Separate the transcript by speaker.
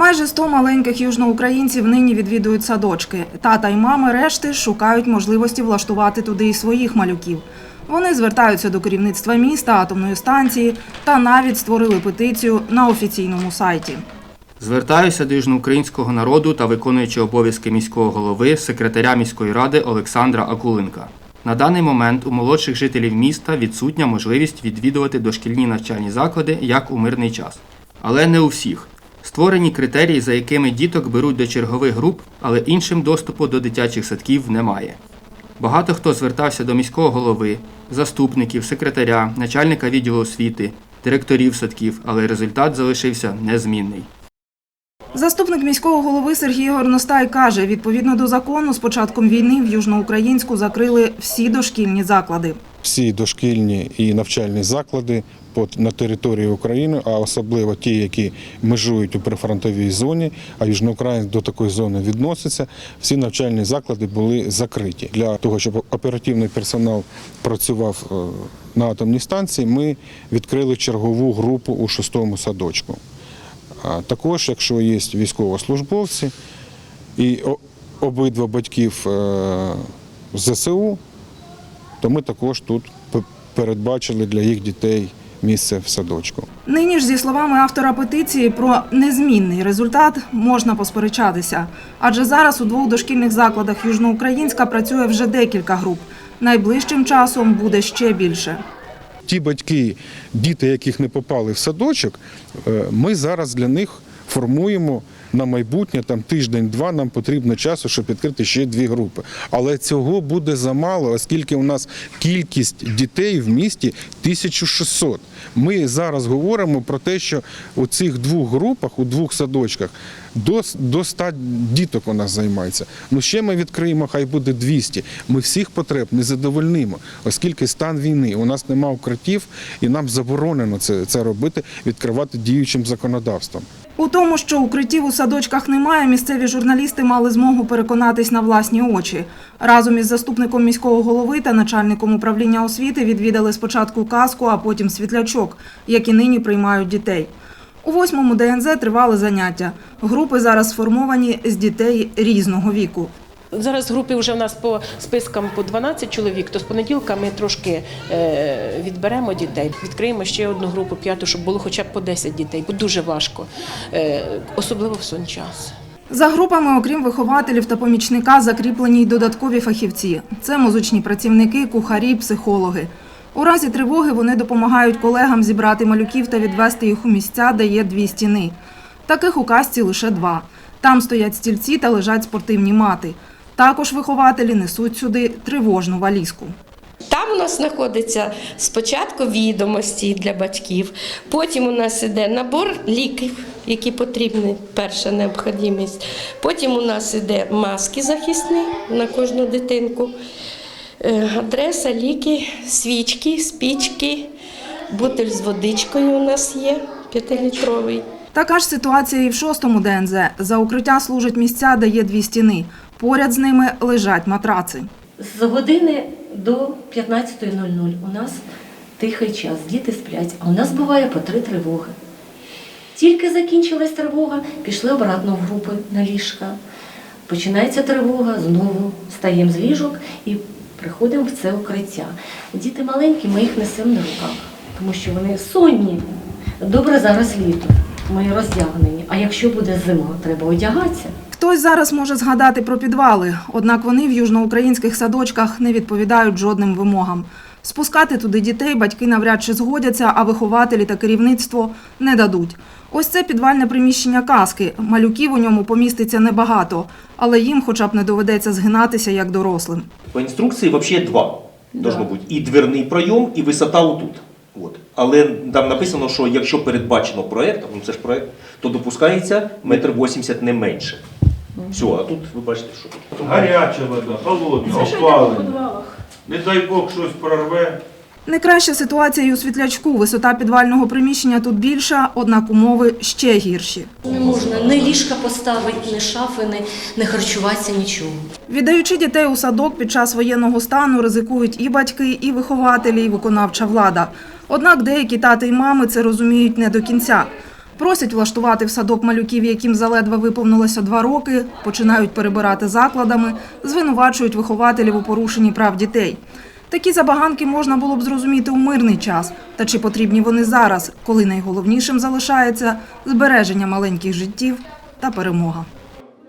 Speaker 1: Майже 100 маленьких южноукраїнців нині відвідують садочки. Тата й мами решти шукають можливості влаштувати туди і своїх малюків. Вони звертаються до керівництва міста, атомної станції та навіть створили петицію на офіційному сайті.
Speaker 2: Звертаюся до южноукраїнського народу та виконуючи обов'язки міського голови, секретаря міської ради Олександра Акуленка. На даний момент у молодших жителів міста відсутня можливість відвідувати дошкільні навчальні заклади як у мирний час. Але не у всіх. Створені критерії, за якими діток беруть до чергових груп, але іншим доступу до дитячих садків немає. Багато хто звертався до міського голови, заступників, секретаря, начальника відділу освіти, директорів садків, але результат залишився незмінний.
Speaker 1: Заступник міського голови Сергій Горностай каже, відповідно до закону, з початком війни в Южноукраїнську закрили всі дошкільні заклади.
Speaker 3: всі дошкільні і навчальні заклади на території України, а особливо ті, які межують у прифронтовій зоні, а Южноукраїнськ до такої зони відноситься, всі навчальні заклади були закриті. Для того, щоб оперативний персонал працював е, на атомній станції, ми відкрили чергову групу у шостому садочку. А також, якщо є військовослужбовці і обидва батьків е, ЗСУ, то ми також тут передбачили для їх дітей місце в садочку.
Speaker 1: Нині ж, зі словами автора петиції, про незмінний результат можна посперечатися. Адже зараз у двох дошкільних закладах Южноукраїнська працює вже декілька груп. Найближчим часом буде ще більше.
Speaker 3: Ті батьки, діти, яких не попали в садочок, е, ми зараз для них формуємо на майбутнє там тиждень-два. Нам потрібно часу, щоб відкрити ще дві групи. Але цього буде замало, оскільки у нас кількість дітей в місті 1600. Ми зараз говоримо про те, що у цих двох групах, у двох садочках, до, до 100 діток у нас займається. Ну ще ми відкриємо, хай буде 200. Ми всіх потреб не задовольнимо, оскільки стан війни. У нас нема укриттів, і нам заборонено це, це робити, відкривати діючим законодавством.
Speaker 1: У тому, що укриттів у садочках немає, місцеві журналісти мали змогу переконатись на власні очі. Разом із заступником міського голови та начальником управління освіти відвідали спочатку казку, а потім світлячок, які нині приймають дітей. У восьмому ДНЗ тривали заняття. Групи зараз сформовані з дітей різного віку.
Speaker 4: Зараз групи вже в нас по спискам по 12 чоловік, то з понеділка ми трошки е, відберемо дітей, відкриємо ще одну групу п'яту, щоб було хоча б по 10 дітей, бо дуже важко, е, особливо в сон час.
Speaker 1: За групами, окрім вихователів та помічника, закріплені й додаткові фахівці. Це музичні працівники, кухарі, психологи. У разі тривоги вони допомагають колегам зібрати малюків та відвести їх у місця, де є дві стіни. Таких у касті лише два. Там стоять стільці та лежать спортивні мати. Також вихователі несуть сюди тривожну валізку.
Speaker 5: Там у нас знаходиться спочатку відомості для батьків, потім у нас іде набор ліків, які потрібні, перша необхідність. Потім у нас іде маски захисні на кожну дитинку, е, адреса, ліки, свічки, спічки, бутиль з водичкою у нас є, п'ятилітровий.
Speaker 1: Така ж ситуація і в шостому ДНЗ. За укриття служать місця, де є дві стіни. Поряд з ними лежать матраци.
Speaker 6: З години до 15.00 у нас тихий час, діти сплять, а у нас буває по три тривоги. Тільки закінчилась тривога, пішли обратно в групи на ліжка. Починається тривога, знову стаємо з ліжок і приходимо в це укриття. Діти маленькі, ми їх несемо на руках, тому що вони сонні. Добре зараз літо, ми роздягнені. А якщо буде зима, треба одягатися.
Speaker 1: Хтось зараз може згадати про підвали, однак вони в южноукраїнських садочках не відповідають жодним вимогам. Спускати туди дітей батьки навряд чи згодяться, а вихователі та керівництво не дадуть. Ось це підвальне приміщення казки. Малюків у ньому поміститься небагато, але їм хоча б не доведеться згинатися як дорослим.
Speaker 7: По інструкції взагалі два должно бути. І дверний пройом, і висота отут. От. Але там написано, що якщо передбачено проєктом, ну це ж проєкт, то допускається метр вісімдесят не менше. Все, а тут ви бачите, що тут.
Speaker 8: Гаряча вода, холодна, опалення. Не дай Бог щось прорве.
Speaker 1: Не краща ситуація і у світлячку. Висота підвального приміщення тут більша, однак умови ще гірші.
Speaker 6: Не можна ні ліжка поставити, ні шафи, ні, ні харчуватися, нічого.
Speaker 1: Віддаючи дітей у садок під час воєнного стану, ризикують і батьки, і вихователі, і виконавча влада. Однак деякі тати й мами це розуміють не до кінця. Просять влаштувати в садок малюків, яким заледве виповнилося два роки, починають перебирати закладами, звинувачують вихователів у порушенні прав дітей. Такі забаганки можна було б зрозуміти у мирний час. Та чи потрібні вони зараз, коли найголовнішим залишається збереження маленьких життів та перемога.